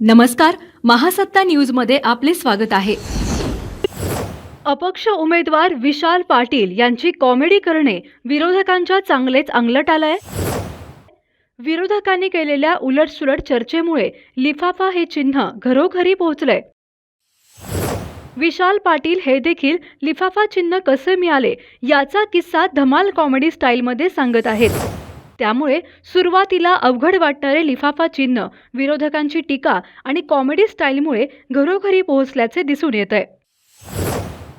नमस्कार महासत्ता न्यूजमध्ये आपले स्वागत आहे. अपक्ष उमेदवार विशाल पाटील यांची कॉमेडी करणे विरोधकांच्या चांगलेच अंगलट आलंय विरोधकांनी केलेल्या उलटसुलट चर्चेमुळे लिफाफा हे चिन्ह घरोघरी पोहोचलंय. विशाल पाटील हे देखील लिफाफा चिन्ह कसे मिळाले याचा किस्सा धमाल कॉमेडी स्टाईलमध्ये सांगत आहेत. त्यामुळे सुरुवातीला अवघड वाटणारे लिफाफा चिन्ह विरोधकांची टीका आणि कॉमेडी स्टाईलमुळे घरोघरी पोहोचल्याचे दिसून येत आहे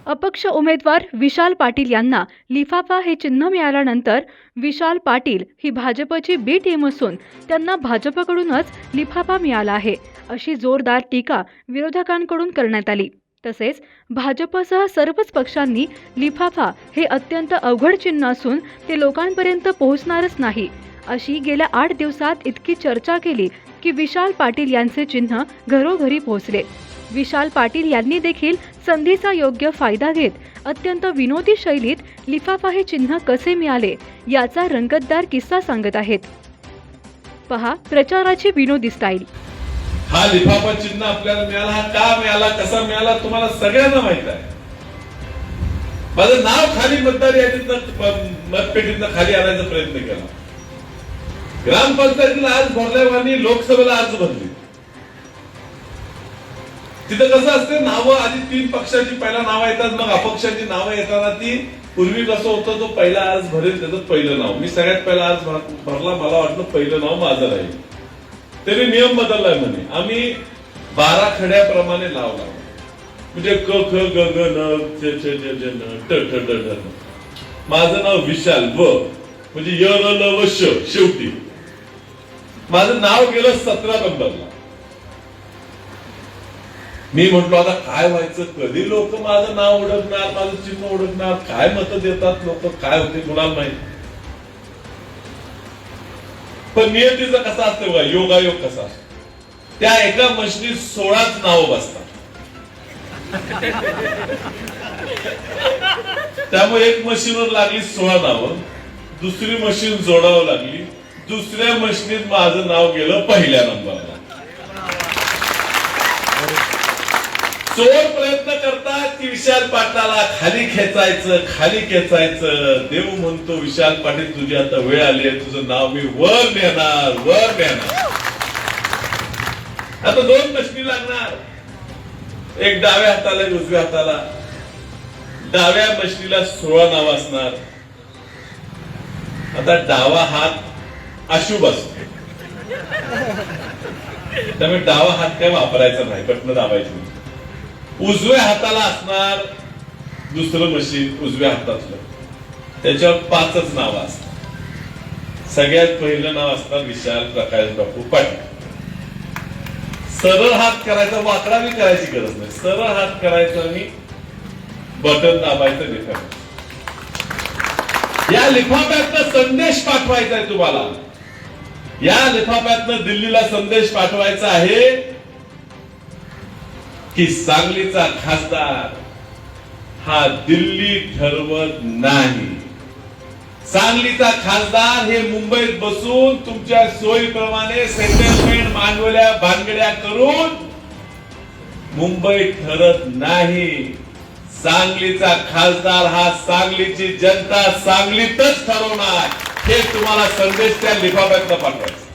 अपक्ष उमेदवार विशाल पाटील यांना लिफाफा हे चिन्ह मिळाल्यानंतर विशाल पाटील ही भाजपची बी टीम असून त्यांना भाजपकडूनच लिफाफा मिळाला आहे अशी जोरदार टीका विरोधकांकडून करण्यात आली. तसेच भाजपसह सर्वच पक्षांनी लिफाफा हे अत्यंत अवघड चिन्ह असून ते लोकांपर्यंत पोहोचणारच नाही. अशी गेल्या आठ दिवसात इतकी चर्चा केली की विशाल पाटील यांचे चिन्ह घरोघरी पोहोचले. विशाल पाटील यांनी देखील संधीचा योग्य फायदा घेत अत्यंत विनोदी शैलीत लिफाफा हे चिन्ह कसे मिळाले याचा रंगतदार किस्सा सांगत आहेत. पहा प्रचाराची विनोदी स्टाईल. हा लिफाफा चिन्ह आपल्याला मिळाला हा का मिळाला कसा मिळाला तुम्हाला सगळ्यांना माहीत आहे. माझं नाव खाली मतदार यादीतनं मतपेटीतनं खाली आणायचा प्रयत्न केला. ग्रामपंचायतीला आज भरल्यावानी लोकसभेला आज भरली. तिथं कसं असते नावं आधी तीन पक्षाची पहिला नावं येतात मग अपक्षाची नावं येताना ती पूर्वी कसं होतं तो पहिला अर्ज भरेल त्याचं पहिलं नाव. मी सगळ्यात पहिला अर्ज भरला मला वाटलं पहिलं नाव माझं राहील. त्यांनी नियम बदललाय म्हणे. आम्ही बारा खड्याप्रमाणे नाव लावलं. म्हणजे क ख ग ग न च न ट ठ ड न. माझं नाव विशाल व म्हणजे य र ल व श शेवटी. माझं नाव गेलं सतरा नंबरला. मी म्हंटलो आता काय व्हायचं? कधी लोक माझं नाव ओळखणार माझं चिन्ह ओळखणार? काय मत देतात लोक? काय होते? कुणाला माहिती? पण नियतीचा कसा असतो बघा? योगायोग कसा त्या एका मशीनीत सोळाच नाव बसतात. त्यामुळे एक मशीनवर लागली सोळा नावं दुसरी मशीन जोडावं लागली दुसऱ्या मशीनीत माझं नाव गेलं पहिल्या नंबरला. चोर प्रयत्न करतात की विशाल पाटलाला खाली खेचायचं खाली खेचायचं. देव म्हणतो विशाल पाटील तुझी आता वेळ आली आहे. तुझं नाव मी वर नेणार वर नेणार. आता दोन प्रश्नी लागणार. एक डाव्या हाताला एक उजव्या हाताला. डाव्या मशनीला सोळा नाव असणार. आता डावा हात अशुभ असतो. त्यामुळे डावा हात काय वापरायचा नाही पटन दाबायची. उजव्या हाताला असणार दुसरं मशीन उजव्या हातातलं. त्याच्यावर पाचच नाव असतात. सगळ्यात पहिलं नाव असणार विशाल प्रकाश बापू पाटील. सरळ हात करायचा वाकडा मी करायची गरज नाही. सरळ हात करायचा आणि बटन दाबायचं लिखाण. या लिफाफ्यातनं संदेश पाठवायचा आहे तुम्हाला. या लिफाफ्यातनं दिल्लीला संदेश पाठवायचा आहे. की सांगलीचा खासदार हा दिल्ली ठरवत नाही. सांगलीचा खासदार हे मुंबईत बसून तुमच्या सोयीप्रमाणे सेटलमेंट मांडवल्या भानगड्या करून मुंबई ठरत नाही. सांगलीचा खासदार हा सांगलीची जनता सांगलीतच ठरवणार. हे तुम्हाला संदेश त्या लिफाफ्यातनं पाठवायचं.